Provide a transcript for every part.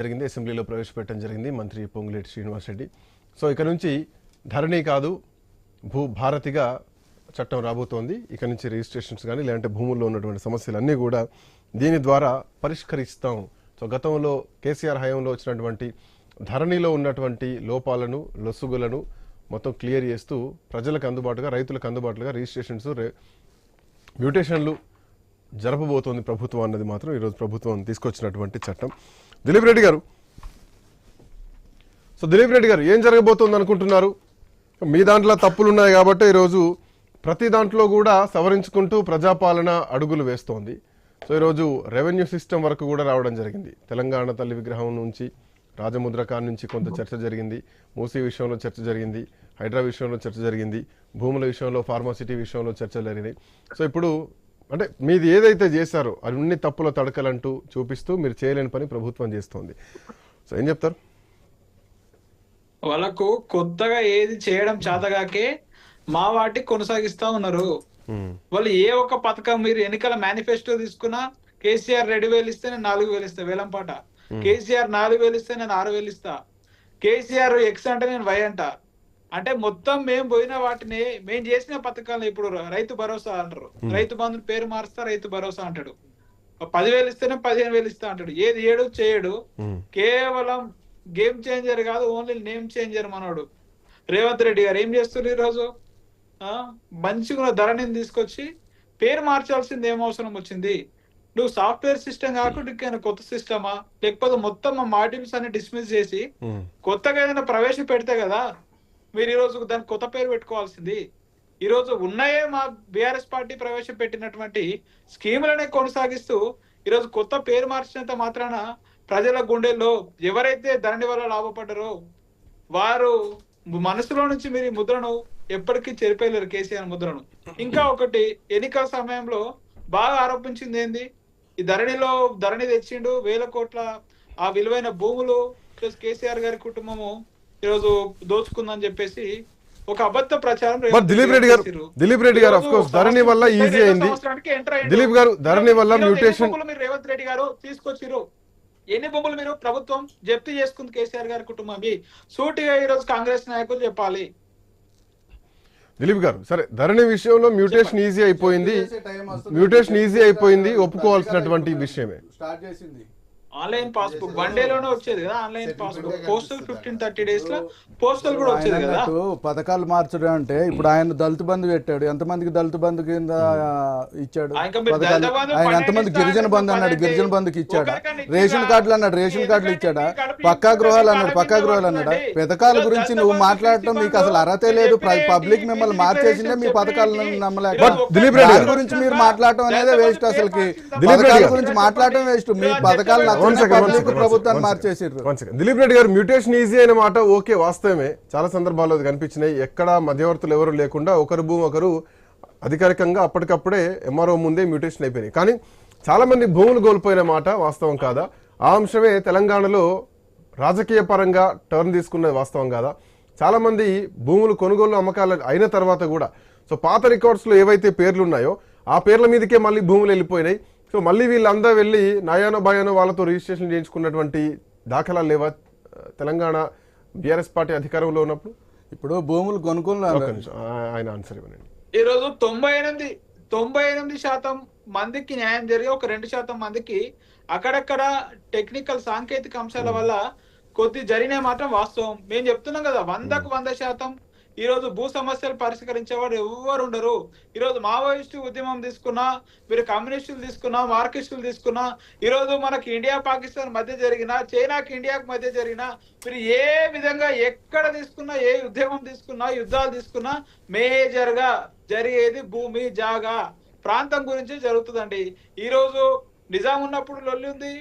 జరిగింది. అసెంబ్లీలో ప్రవేశపెట్టడం జరిగింది మంత్రి పొంగులేటి శ్రీనివాస్ రెడ్డి సో ఇక నుంచి ధరణి కాదు భూ భారతిగా చట్టం రాబోతోంది. ఇక నుంచి రిజిస్ట్రేషన్స్ కానీ లేదంటే భూముల్లో ఉన్నటువంటి సమస్యలన్నీ కూడా దీని ద్వారా పరిష్కరిస్తాం. సో గతంలో కేసీఆర్ హయాంలో వచ్చినటువంటి ధరణిలో ఉన్నటువంటి లోపాలను లొసుగులను మొత్తం క్లియర్ చేస్తూ ప్రజలకు అందుబాటుగా రైతులకు అందుబాటుగా రిజిస్ట్రేషన్స్ రే- మ్యూటేషన్లు జరపబోతోంది ప్రభుత్వం అన్నది మాత్రం ఈరోజు ప్రభుత్వం తీసుకొచ్చినటువంటి చట్టం. దిలీప్ రెడ్డి గారు. సో దిలీప్ రెడ్డి గారు ఏం జరగబోతుంది అనుకుంటున్నారు మీ దాంట్లో తప్పులు ఉన్నాయి కాబట్టి ఈరోజు ప్రతి దాంట్లో కూడా సవరించుకుంటూ ప్రజాపాలన అడుగులు వేస్తోంది. సో ఈరోజు రెవెన్యూ సిస్టమ్ వరకు కూడా రావడం జరిగింది. తెలంగాణ తల్లి విగ్రహం నుంచి రాజముద్రకాన్ నుంచి కొంత చర్చ జరిగింది. మూసీ విషయంలో చర్చ జరిగింది. హైడ్రా విషయంలో చర్చ జరిగింది. భూముల విషయంలో ఫార్మాసిటీ విషయంలో చర్చలు జరిగినాయి. సో ఇప్పుడు అంటే మీది ఏదైతే చేశారో అన్ని తప్పుల తడకలంటూ చూపిస్తూ మీరు చేయలేని పని ప్రభుత్వం చేస్తోంది. సో ఏం చెప్తారు? వాళ్ళకు కొత్తగా ఏది చేయడం చేతగాకే మా వాటి కొనసాగిస్తా ఉన్నారు. వాళ్ళు ఏ ఒక్క పథకం మీరు ఎన్నికల మేనిఫెస్టో తీసుకున్నా కేసీఆర్ రెండు వేలు ఇస్తే నేను నాలుగు వేలు ఇస్తా వేలంపాట కేసీఆర్ నాలుగు వేలు ఇస్తే నేను ఆరు వేలు ఇస్తా. కేసీఆర్ ఎక్స్ అంటే నేను వై అంట. అంటే మొత్తం మేము పోయిన వాటిని మేము చేసిన పథకాలు ఇప్పుడు రైతు భరోసా అంటారు. రైతు బంధు పేరు మారుస్తా రైతు భరోసా అంటాడు. పదివేలు ఇస్తేనే పదిహేను వేలు ఇస్తా అంటాడు. ఏది ఏడు చేయడు. కేవలం గేమ్ చేంజర్ కాదు ఓన్లీ నేమ్ చేంజర్ మనోడు. రేవంత్ రెడ్డి గారు ఏం చేస్తున్నారు ఈరోజు? ఆ, మంచిగా ధరని తీసుకొచ్చి పేరు మార్చాల్సింది ఏం అవసరం వచ్చింది? నువ్వు సాఫ్ట్వేర్ సిస్టమ్ కాకుండా ఇంకేమైనా కొత్త సిస్టమా? లేకపోతే మొత్తం మా మాడ్యూల్స్ అన్ని డిస్మిస్ చేసి కొత్తగా ఏదైనా ప్రవేశ పెడితే కదా మీరు ఈరోజు రోజు దానికి కొత్త పేరు పెట్టుకోవాల్సింది. ఈరోజు ఉన్నాయే మా బీఆర్ఎస్ పార్టీ ప్రవేశపెట్టినటువంటి స్కీములనే కొనసాగిస్తూ ఈరోజు కొత్త పేరు మార్చినంత మాత్రాన ప్రజల గుండెల్లో ఎవరైతే ధరణి వల్ల లాభపడ్డారో వారు మనసులో నుంచి మీరు ముద్రను ఎప్పటికీ చెరిపేయలేరు కేసీఆర్ ముద్రను. ఇంకా ఒకటి ఎన్నికల సమయంలో బాగా ఆరోపించింది ఏంది? ఈ ధరణిలో ధరణి తెచ్చిండు వేల కోట్ల ఆ విలువైన భూములు ప్లస్ కేసీఆర్ గారి కుటుంబము ఈరోజు దోచుకుందని చెప్పేసి ఒక అబద్ధ ప్రచారం మరి దిలీప్ రెడ్డి గారు. దిలీప్ రెడ్డి గారు ఈరోజు కోర్స్ ధరణి వల్ల ఈజీ అయింది. దిలీప్ గారు ధరణి వల్ల ఈరోజు ఎన్ని మ్యూటేషన్ మీరు రేవంత్ రెడ్డి గారు తీసుకొచ్చిర్రు? ఎన్ని భూములు మీరు ప్రభుత్వం జప్తు చేసుకుంది కేసీఆర్ గారి కుటుంబం సూటిగా ఈ రోజు కాంగ్రెస్ నాయకులు చెప్పాలి. దిలీప్ గారు సరే ధరణి విషయంలో మ్యూటేషన్ ఈజీ అయిపోయింది. మ్యూటేషన్ ఈజీ అయిపోయింది ఒప్పుకోవాల్సినటువంటి విషయమే. స్టార్ట్ చేసింది. Online passbook. వన్ డే లోనే వచ్చేది కదా online passbook. Postal fifteen thirty డేస్లో పోస్టల్ కూడా వచ్చేది కదా? పథకాలు మార్చడం అంటే ఇప్పుడు ఆయన దళిత బంధు పెట్టాడు. ఎంతమందికి దళిత బంధు కింద ఇచ్చాడు? ఆయన ఎంతమంది గిరిజన బంధు అన్నాడు? గిరిజన బంధుకి ఇచ్చాడా? రేషన్ కార్డులు అన్నాడు రేషన్ కార్డులు ఇచ్చాడా? పక్కా గృహాలు నిండా అన్నాడు పక్కా గృహాలు అన్నాడా. పథకాల గురించి నువ్వు మాట్లాడటం మీకు అసలు అర్హతే లేదు. పబ్లిక్? మిమ్మల్ని మార్చేసిందే మీ పథకాలను? నమ్మలేక గురించి మీరు మాట్లాడటం అనేది వేస్ట్ అసలుకి. గురించి మాట్లాడటం వేస్ట్. మీ పథకాలు ప్రభుత్వాన్ని. దిలీప్ రెడ్డి గారు మ్యూటేషన్ ఈజీ అయిన మాట ఓకే వాస్తవమే. చాలా సందర్భాల్లో అది కనిపించినాయి. ఎక్కడ మధ్యవర్తులు ఎవరు లేకుండా ఒకరు భూమి ఒకరు అధికారికంగా అప్పటికప్పుడే ఎంఆర్ఓ ముందే మ్యూటేషన్ అయిపోయినాయి. కానీ చాలా మంది భూములు కోల్పోయిన మాట వాస్తవం కాదా? ఆ అంశమే తెలంగాణలో రాజకీయ పరంగా టర్న్ తీసుకున్నది వాస్తవం కాదా? చాలా మంది భూములు కొనుగోలు అమ్మకాలు అయిన తర్వాత కూడా సో పాత రికార్డ్స్లో ఏవైతే పేర్లు ఉన్నాయో ఆ పేర్ల మీదకే మళ్ళీ భూములు వెళ్ళిపోయినాయి. సో మళ్ళీ వీళ్ళందరూ వెళ్ళి నయానో భయానో వాళ్ళతో రిజిస్ట్రేషన్ చేయించుకున్నటువంటి దాఖలాలు లేవా? తెలంగాణ బీఆర్ఎస్ పార్టీ అధికారంలో ఉన్నప్పుడు? ఇప్పుడు భూములు ఆ- ఆయన ఆన్సర్ ఈ రోజు తొంభై ఎనిమిది తొంభై ఎనిమిది శాతం మందికి న్యాయం జరిగి ఒక రెండు శాతం మందికి అక్కడక్కడ టెక్నికల్ సాంకేతిక అంశాల వల్ల కొద్ది జరిగిన మాత్రం వాస్తవం. మేము చెప్తున్నాం కదా వందకు వంద శాతం ఈ రోజు భూ సమస్యలు పరిష్కరించేవారు ఎవరు ఉండరు. ఈరోజు మావోయిస్టు ఉద్యమం తీసుకున్నా మీరు కమ్యూనిస్టులు తీసుకున్నా మార్కిస్టులు తీసుకున్నా ఈరోజు మనకి ఇండియా పాకిస్తాన్ మధ్య జరిగిన చైనాకి ఇండియాకి మధ్య జరిగిన మీరు ఏ విధంగా ఎక్కడ తీసుకున్నా ఏ ఉద్యమం తీసుకున్నా యుద్ధాలు తీసుకున్నా మేజర్గా జరిగేది భూమి జాగా. ప్రాంతం గురించి జరుగుతుందండి. ఈరోజు నిజాం ఉన్నప్పుడు లొల్లి ఉంది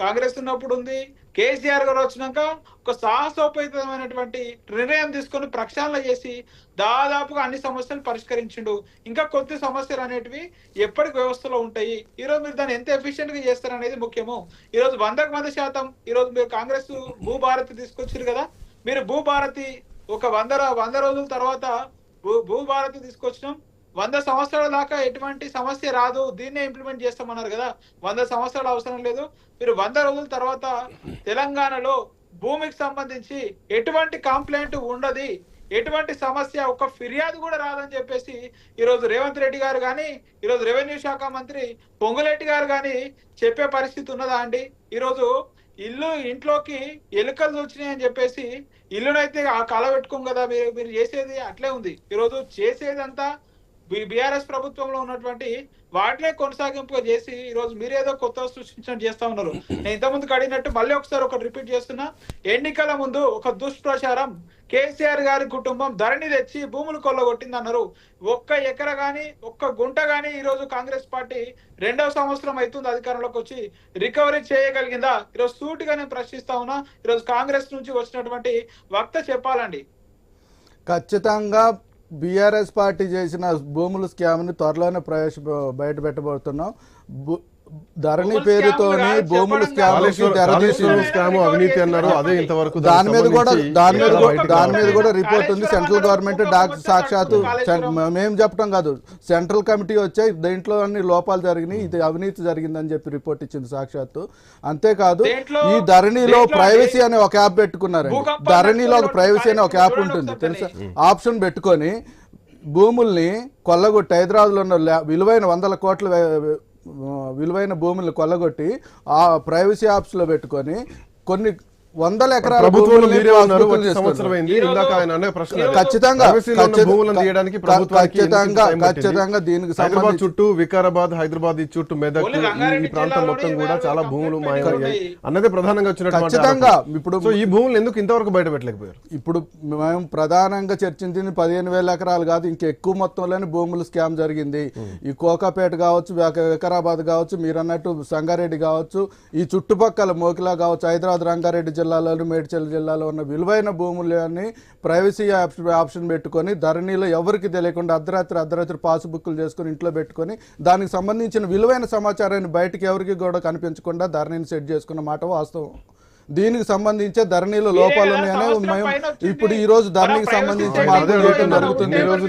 కాంగ్రెస్ ఉన్నప్పుడు ఉంది. కేసీఆర్ గారు వచ్చినాక ఒక సాహసోపేతమైనటువంటి నిర్ణయం తీసుకొని ప్రక్షాళన చేసి దాదాపుగా అన్ని సమస్యలు పరిష్కరించిండు. ఇంకా కొద్ది సమస్యలు అనేటివి ఎప్పటికి వ్యవస్థలో ఉంటాయి. ఈ రోజు మీరు దాన్ని ఎంత ఎఫిషియెంట్గా చేస్తారనేది ముఖ్యము. ఈరోజు వందకు వంద శాతం ఈరోజు మీరు కాంగ్రెస్ భూభారతి తీసుకొచ్చారు కదా. మీరు భూభారతి ఒక వంద వంద రోజుల తర్వాత భూ భూభారతి తీసుకొచ్చినాం. వంద సంవత్సరాల దాకా ఎటువంటి సమస్య రాదు. దీన్నే ఇంప్లిమెంట్ చేస్తామన్నారు కదా. వంద సంవత్సరాలు అవసరం లేదు. మీరు వంద రోజుల తర్వాత తెలంగాణలో భూమికి సంబంధించి ఎటువంటి కంప్లైంట్ ఉండదు. ఎటువంటి సమస్య ఒక ఫిర్యాదు కూడా రాదని చెప్పేసి ఈరోజు రేవంత్ రెడ్డి గారు కానీ ఈరోజు రెవెన్యూ శాఖ మంత్రి పొంగులెడ్డి గారు కానీ చెప్పే పరిస్థితి ఉన్నదా అండి? ఈరోజు ఇల్లు ఇంట్లోకి ఎలుకలు వచ్చినాయి అని చెప్పేసి ఇల్లునైతే ఆ కళ పెట్టుకోం కదా మీరు. మీరు చేసేది అట్లే ఉంది. ఈరోజు చేసేదంతా బీఆర్ఎస్ ప్రభుత్వంలో ఉన్నటువంటి వాటినే కొనసాగింపుగా చేసి ఈ రోజు మీరేదో కొత్త సృష్టించడం చేస్తా ఉన్నారు. నేను ఇంతకుముందు అడిగినట్టు మళ్ళీ ఒకసారి ఒకటి రిపీట్ చేస్తున్నా. ఎన్నికల ముందు ఒక దుష్ప్రచారం. కేసీఆర్ గారి కుటుంబం ధరణి తెచ్చి భూములు కొల్లగొట్టింది అన్నారు ఒక్క ఎకర గాని ఒక్క గుంట గాని ఈ రోజు కాంగ్రెస్ పార్టీ రెండవ సంవత్సరం అవుతుంది అధికారంలోకి వచ్చి రికవరీ చేయగలిగిందా? ఈరోజు సూటిగా నేను ప్రశ్నిస్తా ఉన్నా. ఈరోజు కాంగ్రెస్ నుంచి వచ్చినటువంటి వక్త చెప్పాలండి. ఖచ్చితంగా బీఆర్ఎస్ పార్టీ చేసిన భూముల స్కామ్ని త్వరలోనే ప్రవేశ బయట పెట్టబోతున్నాం. భూ- ధరణి పేరుతోని భూముల స్కామ్ అవినీతి అన్నారు. అదే ఇంతవరకు దాని మీద కూడా దాని మీద దాని మీద. కూడా రిపోర్ట్ ఉంది. సెంట్రల్ గవర్నమెంట్ సాక్షాత్తు మేము చెప్పడం కాదు. సెంట్రల్ కమిటీ వచ్చాయి దీంట్లో అన్ని లోపాలు జరిగినాయి. ఇది అవినీతి జరిగిందని చెప్పి రిపోర్ట్ ఇచ్చింది సాక్షాత్తు. అంతేకాదు ఈ ధరణిలో ప్రైవసీ అనే ఒక యాప్ పెట్టుకున్నారండి. ధరణిలో ఒక ప్రైవసీ అనే ఒక యాప్ ఉంటుంది. తెలుసా? ఆప్షన్ పెట్టుకొని భూముల్ని కొల్లగొట్టి హైదరాబాద్లో ఉన్న విలువైన వందల కోట్ల విలువైన భూములు కొల్లగొట్టి ఆ ప్రైవసీ యాప్స్లో పెట్టుకొని కొన్ని వందల ఎకరాల. ఖచ్చితంగా ఖచ్చితంగా- దీనికి హైదరాబాద్ సంబంధించి చుట్టూ వికారాబాద్ హైదరాబాద్ ఈ చుట్టూ మెదక్ ఈ- ప్రాంతం మొత్తం కూడా చాలా భూములు మాయమయ్యాయి. అన్నదే ప్రధానంగా వచ్చినటువంటి ఖచ్చితంగా. ఇప్పుడు సో ఈ భూములు ఎందుకు ఇంతవరకు బయట పెట్టలేకపోయారు ఇప్పుడు మేము ప్రధానంగా చర్చించింది పదిహేను వేల ఎకరాలు కాదు ఇంకా ఎక్కువ మొత్తంలోనే భూములు స్కామ్ జరిగింది ఈ కోకాపేట కావచ్చు విక- వికారాబాద్ కావచ్చు మీరు అన్నట్టు సంగారెడ్డి కావచ్చు ఈ చుట్టుపక్కల మోకిలా కావచ్చు హైదరాబాద్ రంగారెడ్డి జిల్లాలోని మేడ్చల్ జిల్లాలో ఉన్న విలువైన భూములని ప్రైవసీ ఆప్షన్ ఆప్షన్ పెట్టుకొని ధరణిలో ఎవరికి తెలియకుండా అర్ధరాత్రి అర్ధరాత్రి పాస్బుక్లు చేసుకొని ఇంట్లో పెట్టుకొని దానికి సంబంధించిన విలువైన సమాచారాన్ని బయటకు ఎవరికి కూడా కనిపించకుండా ధరణిని సెట్ చేసుకున్న మాట వాస్తవం. దీనికి సంబంధించే ధరణిలో లోపాలు ఉన్నాయనే మేము. ఇప్పుడు ఈ రోజు ధరణికి సంబంధించి. జరుగుతుంది. ఈ రోజు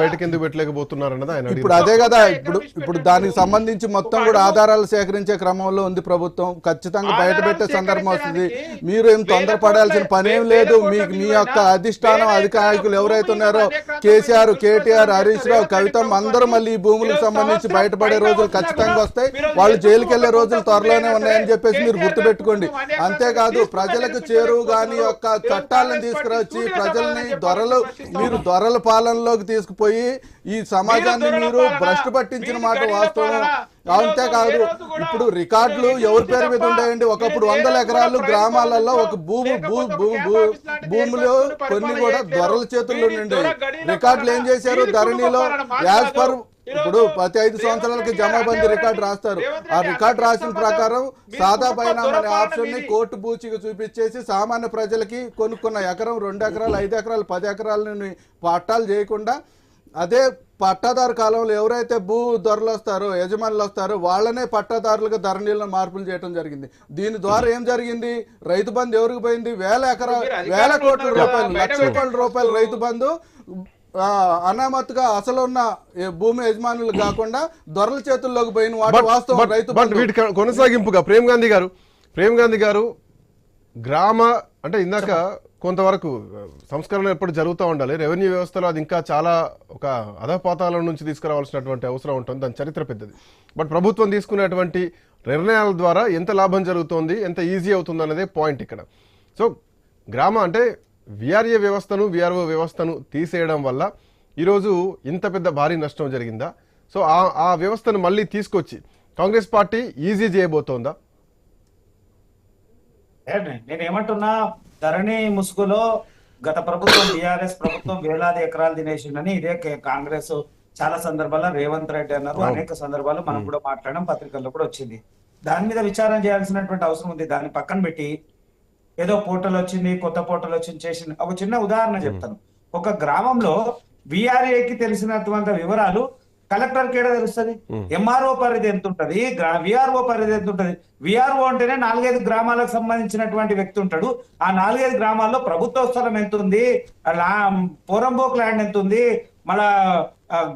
బయటకు ఎందుకు పెట్టలేకపోతున్నారు అన్నది ఆయన ఇప్పుడు అదే కదా ఇప్పుడు ఇప్పుడు దానికి సంబంధించి మొత్తం కూడా ఆధారాలు సేకరించే క్రమంలో ఉంది ప్రభుత్వం. ఖచ్చితంగా బయట పెట్టే సందర్భం వస్తుంది. మీరు ఏం తొందరపడాల్సిన పని ఏం లేదు. మీ మీ యొక్క అధిష్టానం అధికారికులు ఎవరైతే ఉన్నారో కేసీఆర్ కేటీఆర్ హరీష్ రావు కవితమ్మ అందరూ మళ్ళీ ఈ భూములకు సంబంధించి బయటపడే రోజులు ఖచ్చితంగా వస్తాయి. వాళ్ళు జైలుకి వెళ్ళే రోజులు త్వరలోనే ఉన్నాయని చెప్పేసి మీరు గుర్తుపెట్టుకోండి. అంతేకాదు ప్రజలకు చేరువు గాని యొక్క చట్టాలను తీసుకురొచ్చి ప్రజల్ని దొరలు మీరు దొరల పాలనలోకి తీసుకుపోయి ఈ సమాజాన్ని మీరు భ్రష్టు పట్టించిన మాట వాస్తవం. అంతేకాదు ఇప్పుడు రికార్డులు ఎవరి పేరు మీద ఉండేయండి ఒకప్పుడు వందల ఎకరాలు గ్రామాలలో ఒక భూమి భూ భూ భూ భూములు కొన్ని కూడా దొరల చేతుల్లో ఉండేవి రికార్డులు ఏం చేశారు? ధరణిలో యాజ్ పర్ ఇప్పుడు ప్రతి ఐదు సంవత్సరాలకి జమాబందీ రికార్డు రాస్తారు. ఆ రికార్డు రాసిన ప్రకారం సాదా బైనాం అనే ఆప్షన్ని కోర్టు బూచిగా చూపించేసి సామాన్య ప్రజలకి కొనుక్కున్న ఎకరం రెండు ఎకరాలు ఐదు ఎకరాలు పది ఎకరాలని పట్టాలు చేయకుండా అదే పట్టాదారు కాలంలో ఎవరైతే భూ ధరలు వస్తారో యజమానులు వస్తారో వాళ్ళనే పట్టాదారులుగా ధరణిలో మార్పులు చేయడం జరిగింది. దీని ద్వారా ఏం జరిగింది? రైతు బంధు ఎవరికి పోయింది? వేల ఎకరా వేల కోట్ల రూపాయలు లక్షల కోట్ల రూపాయలు రైతు బంధు ఆ, అనామత్తుగా అసలు ఉన్న భూమి యజమానులు కాకుండా దొరల చేతుల్లోకి పోయిన వాటి వాస్తవం రైతు బట్. వీటి కొనసాగింపుగా ప్రేమ్ గాంధీ గారు ప్రేమ్ గాంధీ గారు గ్రామ అంటే ఇందాక కొంతవరకు సంస్కరణ ఎప్పుడు జరుగుతూ ఉండాలి రెవెన్యూ వ్యవస్థలో అది ఇంకా చాలా ఒక అధపాతాల నుంచి తీసుకురావాల్సినటువంటి అవసరం ఉంటుంది దాని చరిత్ర పెద్దది బట్ ప్రభుత్వం తీసుకునేటువంటి నిర్ణయాల ద్వారా ఎంత లాభం జరుగుతోంది ఎంత ఈజీ అవుతుంది అన్నదే పాయింట్ ఇక్కడ సో గ్రామ అంటే విఆర్ఏ వ్యవస్థను విఆర్ఓ వ్యవస్థను తీసేయడం వల్ల ఈరోజు ఇంత పెద్ద భారీ నష్టం జరిగిందా? సో ఆ ఆ వ్యవస్థను మళ్ళీ తీసుకొచ్చి కాంగ్రెస్ పార్టీ ఈజీ చేయబోతోందా? నేను ఏమంటున్నా ధరణి ముసుగులో గత ప్రభుత్వం బీఆర్ఎస్ ప్రభుత్వం వేలాది ఎకరాలు తినేసిందని ఇదే కాంగ్రెస్ చాలా సందర్భాల్లో రేవంత్ రెడ్డి అన్నారు. అనేక సందర్భాల్లో మనం కూడా మాట్లాడడం పత్రికల్లో కూడా వచ్చింది. దాని మీద విచారణ చేయాల్సినటువంటి అవసరం ఉంది. దాన్ని పక్కన పెట్టి ఏదో పోర్టల్ వచ్చింది కొత్త పోర్టల్ వచ్చింది చేసింది. ఒక చిన్న ఉదాహరణ చెప్తాను. ఒక గ్రామంలో విఆర్ఏకి తెలిసినటువంటి వివరాలు కలెక్టర్ కేడ తెలుస్తుంది? ఎంఆర్ఓ పరిధి ఎంత ఉంటది విఆర్ఓ పరిధి ఎంత ఉంటది విఆర్ఓ అంటేనే నాలుగైదు గ్రామాలకు సంబంధించినటువంటి వ్యక్తి ఉంటాడు. ఆ నాలుగైదు గ్రామాల్లో ప్రభుత్వ స్థలం ఎంత ఉంది పోరంబోక్ ల్యాండ్ ఎంత ఉంది మళ్ళా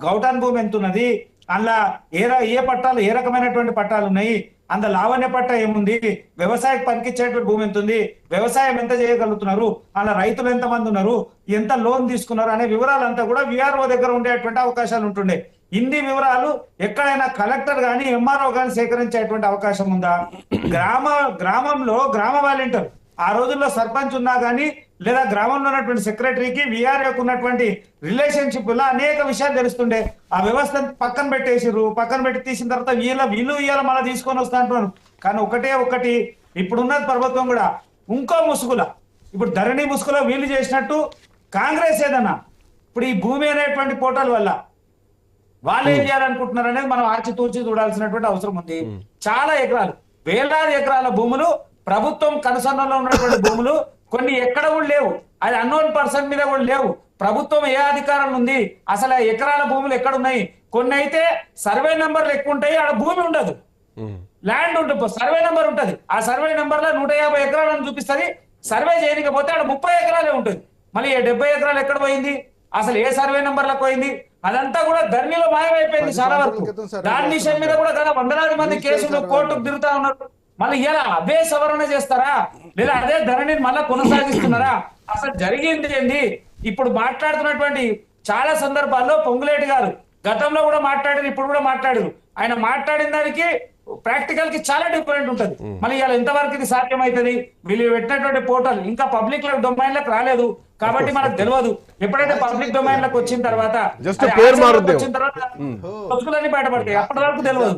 గౌటాన్ భూమి ఎంత ఉన్నది అందులో ఏ ఏ పట్టాలు ఏ రకమైనటువంటి పట్టాలు ఉన్నాయి? అంత లావణ్య పట్ట ఏముంది? వ్యవసాయ పనికిచ్చేటువంటి భూమి ఎంత ఉంది వ్యవసాయం ఎంత చేయగలుగుతున్నారు? అలా రైతులు ఎంత మంది ఉన్నారు? ఎంత లోన్ తీసుకున్నారు? అనే వివరాలంతా కూడా విఆర్ఓ దగ్గర ఉండేటువంటి అవకాశాలు ఉంటుండే. ఇన్ని వివరాలు ఎక్కడైనా కలెక్టర్ కానీ ఎంఆర్ఓ కానీ సేకరించేటువంటి అవకాశం ఉందా? గ్రామ గ్రామంలో గ్రామ వాలంటీర్ ఆ రోజుల్లో సర్పంచ్ ఉన్నా గానీ లేదా గ్రామంలో ఉన్నటువంటి సెక్రటరీకి విఆర్ఏకు ఉన్నటువంటి రిలేషన్షిప్లో అనేక విషయాలు తెలుస్తుండే. ఆ వ్యవస్థ పక్కన పెట్టేసిర్రు. పక్కన పెట్టి తీసిన తర్వాత వీళ్ళ వీళ్ళు ఇయ్యాల మళ్ళీ తీసుకొని వస్తా అంటున్నారు. కానీ ఒకటే ఒకటి ఇప్పుడున్నది ప్రభుత్వం కూడా ఇంకో ముసుగుల. ఇప్పుడు ధరణి ముసుగులో వీళ్ళు చేసినట్టు కాంగ్రెస్ ఏదన్నా. ఇప్పుడు ఈ భూమి అనేటువంటి పోర్టల్ వల్ల వాళ్ళు ఏం చేయాలనుకుంటున్నారు అనేది మనం ఆచితూచి చూడాల్సినటువంటి అవసరం ఉంది. చాలా ఎకరాలు వేలాది ఎకరాల భూములు ప్రభుత్వం కనుసన్నలో ఉన్నటువంటి భూములు కొన్ని ఎక్కడ కూడా లేవు. అది అన్నోన్ పర్సన్ మీద కూడా లేవు. ప్రభుత్వం ఏ అధికారం ఉంది? అసలు ఆ ఎకరాల భూములు ఎక్కడ ఉన్నాయి కొన్ని అయితే సర్వే నెంబర్లు ఎక్కువ ఉంటాయి ఆడ భూమి ఉండదు. ల్యాండ్ ఉంటుంది సర్వే నెంబర్ ఉంటది. ఆ సర్వే నెంబర్లో నూట యాభై ఎకరాలను చూపిస్తుంది. సర్వే చేయకపోతే ఆడ ముప్పై ఎకరాలే ఉంటుంది. మళ్ళీ ఈ డెబ్బై ఎకరాలు ఎక్కడ పోయింది? అసలు ఏ సర్వే నెంబర్లకు పోయింది? అదంతా కూడా ధరణిలో మాయమైపోయింది చాలా వరకు. దాని విషయం మీద కూడా కదా వందలాది మంది కేసులు కోర్టుకు. తిరుగుతా ఉన్నారు. మళ్ళీ ఇలా అదే సవరణ చేస్తారా? లేదా అదే ధరణిని మళ్ళా కొనసాగిస్తున్నారా? అసలు జరిగింది ఏంది? ఇప్పుడు మాట్లాడుతున్నటువంటి చాలా సందర్భాల్లో పొంగులేటి గారు గతంలో కూడా మాట్లాడారు ఇప్పుడు కూడా మాట్లాడారు. ఆయన మాట్లాడిన దానికి ప్రాక్టికల్కి చాలా డిఫరెంట్ ఉంటది. మళ్ళీ ఇలా ఎంతవరకు ఇది సాధ్యమైతది? వీళ్ళు పెట్టినటువంటి పోర్టల్ ఇంకా పబ్లిక్ డొమైన్లకు రాలేదు. కాబట్టి మనకు తెలియదు ఎప్పుడైతే పబ్లిక్ డొమైన్లకు వచ్చిన తర్వాత. వచ్చిన తర్వాత బయటపడతాయి. అప్పటి వరకు తెలియదు